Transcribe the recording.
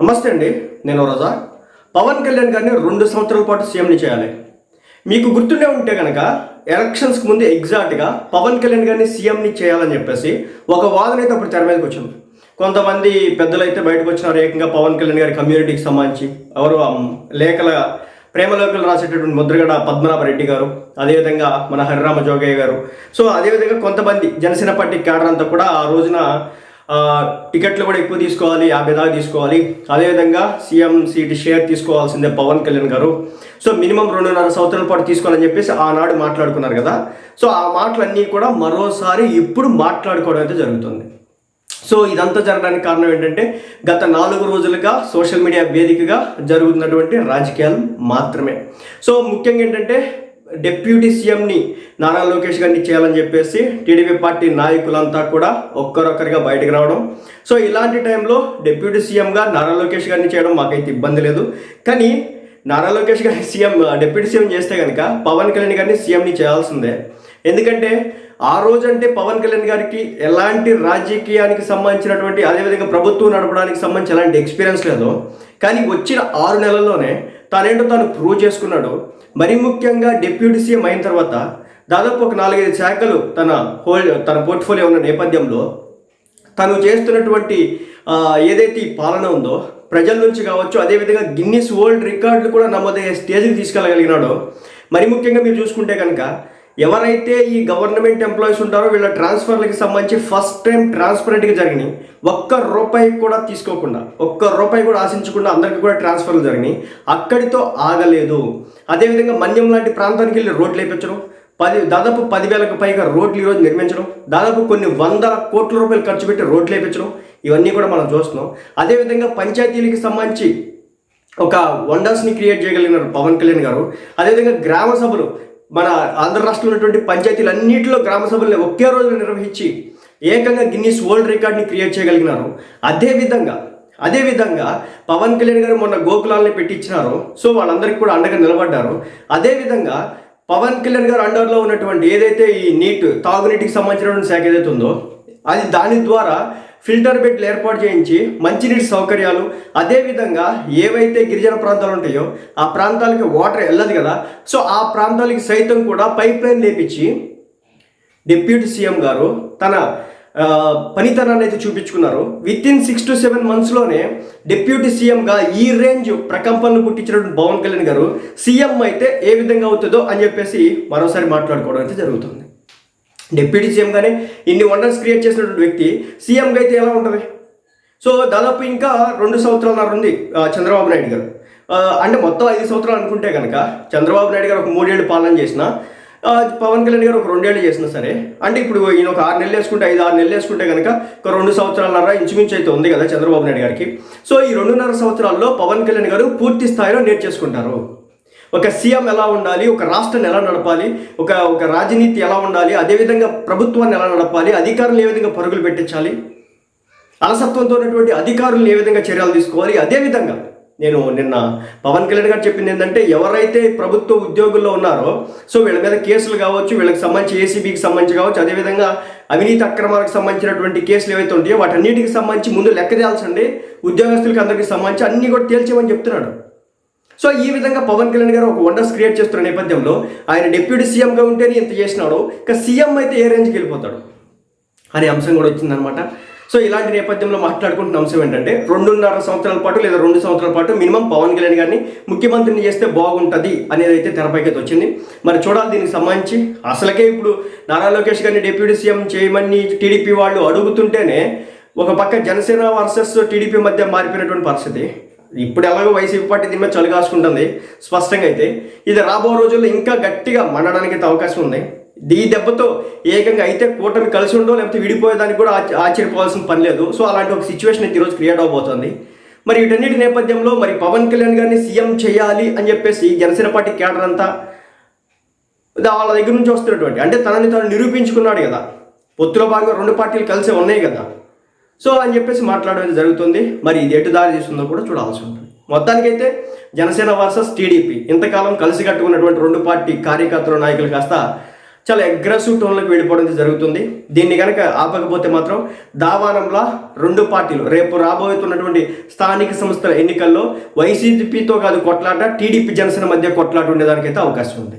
నమస్తే అండి నేను రోజా. పవన్ కళ్యాణ్ గారిని రెండు సంవత్సరాల పాటు సీఎంని చేయాలి. మీకు గుర్తుండే ఉంటే కనుక ఎలక్షన్స్కి ముందు ఎగ్జాక్ట్గా పవన్ కళ్యాణ్ గారిని సీఎంని చేయాలని చెప్పేసి ఒక వాదన అయితే అప్పుడు తెర మీదకి వచ్చింది. కొంతమంది పెద్దలు అయితే బయటకు వచ్చినారు ఏకంగా పవన్ కళ్యాణ్ గారి కమ్యూనిటీకి సంబంధించి. ఎవరు ఆ లేఖల ప్రేమలోకలు రాసేటటువంటి ముద్రగడ పద్మనాభరెడ్డి గారు అదేవిధంగా మన హరిరామ జోగయ్య గారు. సో అదేవిధంగా కొంతమంది జనసేన పార్టీ క్యాడర్ అంతా కూడా ఆ రోజున టికెట్లు కూడా ఎక్కువ తీసుకోవాలి యాభై దాకా తీసుకోవాలి. అదేవిధంగా సీఎం సీట్ షేర్ తీసుకోవాల్సిందే పవన్ కళ్యాణ్ గారు. సో మినిమం రెండున్నర సంవత్సరాల పాటు తీసుకోవాలని చెప్పేసి ఆనాడు మాట్లాడుకున్నారు కదా. సో ఆ మాటలన్నీ కూడా మరోసారి ఇప్పుడు మాట్లాడుకోవడం అయితే జరుగుతుంది. సో ఇదంతా జరగడానికి కారణం ఏంటంటే గత నాలుగు రోజులుగా సోషల్ మీడియా వేదికగా జరుగుతున్నటువంటి రాజకీయాలు మాత్రమే. సో ముఖ్యంగా ఏంటంటే డిప్యూటీ సీఎంని నారా లోకేష్ గారిని చేయాలని చెప్పేసి టీడీపీ పార్టీ నాయకులంతా కూడా ఒక్కరొక్కరిగా బయటకు రావడం. సో ఇలాంటి టైంలో డిప్యూటీ సీఎంగా నారా లోకేష్ గారిని చేయడం మాకైతే ఇబ్బంది లేదు. కానీ నారా లోకేష్ గారిని సీఎం డిప్యూటీ సీఎం చేస్తే కనుక పవన్ కళ్యాణ్ గారిని సీఎంని చేయాల్సిందే. ఎందుకంటే ఆ రోజు అంటే పవన్ కళ్యాణ్ గారికి ఎలాంటి రాజకీయానికి సంబంధించినటువంటి అదేవిధంగా ప్రభుత్వం నడపడానికి సంబంధించి ఎలాంటి ఎక్స్పీరియన్స్ లేదు. కానీ వచ్చిన ఆరు నెలల్లోనే తనేంటో తాను ప్రూవ్ చేసుకున్నాడు. మరీ ముఖ్యంగా డిప్యూటీ సీఎం అయిన తర్వాత దాదాపు ఒక నాలుగైదు శాఖలు తన హోల్ తన పోర్ట్ఫోలియో ఉన్న నేపథ్యంలో తను చేస్తున్నటువంటి ఏదైతే ఈ పాలన ఉందో ప్రజల నుంచి కావచ్చు అదేవిధంగా గిన్నిస్ వరల్డ్ రికార్డులు కూడా నమోదయ్యే స్టేజ్కి తీసుకెళ్ళగలిగినాడో మరి ముఖ్యంగా మీరు చూసుకుంటే కనుక ఎవరైతే ఈ గవర్నమెంట్ ఎంప్లాయీస్ ఉంటారో వీళ్ళ ట్రాన్స్ఫర్లకి సంబంధించి ఫస్ట్ టైం ట్రాన్స్పరెంట్గా జరిగినాయి. ఒక్క రూపాయి కూడా తీసుకోకుండా ఒక్క రూపాయి కూడా ఆశించకుండా అందరికీ కూడా ట్రాన్స్ఫర్లు జరిగినాయి. అక్కడితో ఆగలేదు. అదేవిధంగా మన్యం లాంటి ప్రాంతానికి వెళ్ళి రోడ్లు వేయించడం పది దాదాపు పదివేలకు పైగా రోడ్లు ఈరోజు నిర్మించడం దాదాపు కొన్ని వందల కోట్ల రూపాయలు ఖర్చు పెట్టి రోడ్లు వేయించడం ఇవన్నీ కూడా మనం చూస్తున్నాం. అదేవిధంగా పంచాయతీలకి సంబంధించి ఒక వండర్స్ని క్రియేట్ చేయగలిగినారు పవన్ కళ్యాణ్ గారు. అదేవిధంగా గ్రామ సభలు మన ఆంధ్ర రాష్ట్రంలో ఉన్నటువంటి పంచాయతీలు అన్నింటిలో గ్రామ సభల్ని ఒకే రోజు నిర్వహించి ఏకంగా గిన్నీస్ వరల్డ్ రికార్డ్ని క్రియేట్ చేయగలిగినారు. అదేవిధంగా అదేవిధంగా పవన్ కళ్యాణ్ గారు మొన్న గోకులాల్ని పెట్టించినారు. సో వాళ్ళందరికీ కూడా అండగా నిలబడ్డారు. అదేవిధంగా పవన్ కళ్యాణ్ గారు అండర్లో ఉన్నటువంటి ఏదైతే ఈ నీట్ తాగునీటికి సంబంధించినటువంటి శాఖ ఏదైతే ఉందో అది దాని ద్వారా ఫిల్టర్ బెడ్లు ఏర్పాటు చేయించి మంచినీటి సౌకర్యాలు. అదేవిధంగా ఏవైతే గిరిజన ప్రాంతాలు ఉంటాయో ఆ ప్రాంతాలకి వాటర్ వెళ్ళదు కదా. సో ఆ ప్రాంతాలకి సైతం కూడా పైప్ లైన్ లేపించి డిప్యూటీ సీఎం గారు తన పనితనాన్ని అయితే చూపించుకున్నారు. With in six to seven మంత్స్లోనే deputy సీఎంగా ఈ రేంజ్ ప్రకంపనలు పుట్టించినటువంటి పవన్ కళ్యాణ్ గారు సీఎం అయితే ఏ విధంగా అవుతుందో అని చెప్పేసి మరోసారి మాట్లాడుకోవడం అయితే జరుగుతుంది. డిప్యూటీ సీఎంగానే ఇన్ని వండర్స్ క్రియేట్ చేసినటువంటి వ్యక్తి సీఎంగా అయితే ఎలా ఉంటుంది? సో దాదాపు ఇంకా రెండు సంవత్సరాలన్నర ఉంది చంద్రబాబు నాయుడు గారు. అంటే మొత్తం ఐదు సంవత్సరాలు అనుకుంటే కనుక చంద్రబాబు నాయుడు గారు ఒక మూడేళ్ళు పాలన చేసిన పవన్ కళ్యాణ్ గారు ఒక రెండేళ్ళు చేసినా సరే అంటే ఇప్పుడు ఈయన ఒక ఆరు నెలలు వేసుకుంటే ఐదు ఆరు నెలలు వేసుకుంటే కనుక ఒక రెండు సంవత్సరాలన్నర ఇంచుమించు అయితే ఉంది కదా చంద్రబాబు నాయుడు గారికి. సో ఈ రెండున్నర సంవత్సరాల్లో పవన్ కళ్యాణ్ గారు పూర్తి స్థాయిలో నేర్చేసుకుంటారు. ఒక సీఎం ఎలా ఉండాలి ఒక రాష్ట్రాన్ని ఎలా నడపాలి ఒక ఒక రాజనీతి ఎలా ఉండాలి అదేవిధంగా ప్రభుత్వాన్ని ఎలా నడపాలి అధికారులు ఏ విధంగా పరుగులు పెట్టించాలి అలసత్వంతో ఉన్నటువంటి అధికారులను ఏ విధంగా చర్యలు తీసుకోవాలి అదేవిధంగా నేను నిన్న పవన్ కళ్యాణ్ గారు చెప్పింది ఏంటంటే ఎవరైతే ప్రభుత్వ ఉద్యోగుల్లో ఉన్నారో సో వీళ్ళ మీద కేసులు కావచ్చు వీళ్ళకి సంబంధించి ఏసీబీకి సంబంధించి కావచ్చు అదేవిధంగా అవినీతి అక్రమాలకు సంబంధించినటువంటి కేసులు ఏవైతే ఉంటాయో వాటన్నిటికి సంబంధించి ముందు లెక్క తేల్చండి ఉద్యోగస్తులకి అందరికీ సంబంధించి అన్ని కూడా తేల్చేమని చెప్తున్నాడు. సో ఈ విధంగా పవన్ కళ్యాణ్ గారు ఒక వండర్స్ క్రియేట్ చేస్తున్న నేపథ్యంలో ఆయన డిప్యూటీ సీఎంగా ఉంటేనే ఇంత చేసినాడు ఇక సీఎం అయితే ఏ రేంజ్కి వెళ్ళిపోతాడు అనే అంశం కూడా వచ్చిందనమాట సో ఇలాంటి నేపథ్యంలో మాట్లాడుకుంటున్న అంశం ఏంటంటే రెండున్నర సంవత్సరాల పాటు లేదా రెండు సంవత్సరాల పాటు మినిమం పవన్ కళ్యాణ్ గారిని ముఖ్యమంత్రిని చేస్తే బాగుంటుంది అనేది అయితే తెరపైకి అయితే వచ్చింది. మరి చూడాలి దీనికి సంబంధించి. అసలుకే ఇప్పుడు నారా లోకేష్ గారిని డిప్యూటీ సీఎం చేయమని టీడీపీ వాళ్ళు అడుగుతుంటేనే ఒక పక్క జనసేన వర్సెస్ టీడీపీ మధ్య మారిపోయినటువంటి పరిస్థితి. ఇప్పుడు ఎలాగో వైసీపీ పార్టీ దీని మీద చలిగాసుకుంటుంది స్పష్టంగా అయితే ఇది రాబో రోజుల్లో ఇంకా గట్టిగా మండడానికి అయితే అవకాశం ఉంది. ఈ దెబ్బతో ఏకంగా అయితే కూటమి కలిసి ఉండో లేకపోతే విడిపోయేదానికి కూడా ఆశ్చర్యపోవాల్సిన పని లేదు. సో అలాంటి ఒక సిచ్యువేషన్ అయితే ఈరోజు క్రియేట్ అవబోతోంది. మరి వీటన్నిటి నేపథ్యంలో మరి పవన్ కళ్యాణ్ గారిని సీఎం చేయాలి అని చెప్పేసి జనసేన పార్టీ కేడర్ అంతా దా- వాళ్ళ దగ్గర నుంచి వస్తున్నటువంటి అంటే తనని తను నిరూపించుకున్నాడు కదా. పొత్తులో భాగంగా రెండు పార్టీలు కలిసి ఉన్నాయి కదా. సో అని చెప్పేసి మాట్లాడడం జరుగుతుంది. మరి ఇది ఎటు దారి తీస్తుందో కూడా చూడాల్సి ఉంటుంది. మొత్తానికైతే జనసేన వర్సెస్ టీడీపీ ఇంతకాలం కలిసి కట్టుకున్నటువంటి రెండు పార్టీ కార్యకర్తలు నాయకులు కాస్త చాలా అగ్రెసివ్ టోన్లకు వెళ్ళిపోవడం జరుగుతుంది. దీన్ని కనుక ఆపకపోతే మాత్రం దావానంలా రెండు పార్టీలు రేపు రాబోతున్నటువంటి స్థానిక సంస్థల ఎన్నికల్లో వైసీపీతో కాదు కొట్లాట టీడీపీ జనసేన మధ్య కొట్లాట ఉండేదానికైతే అవకాశం ఉంది.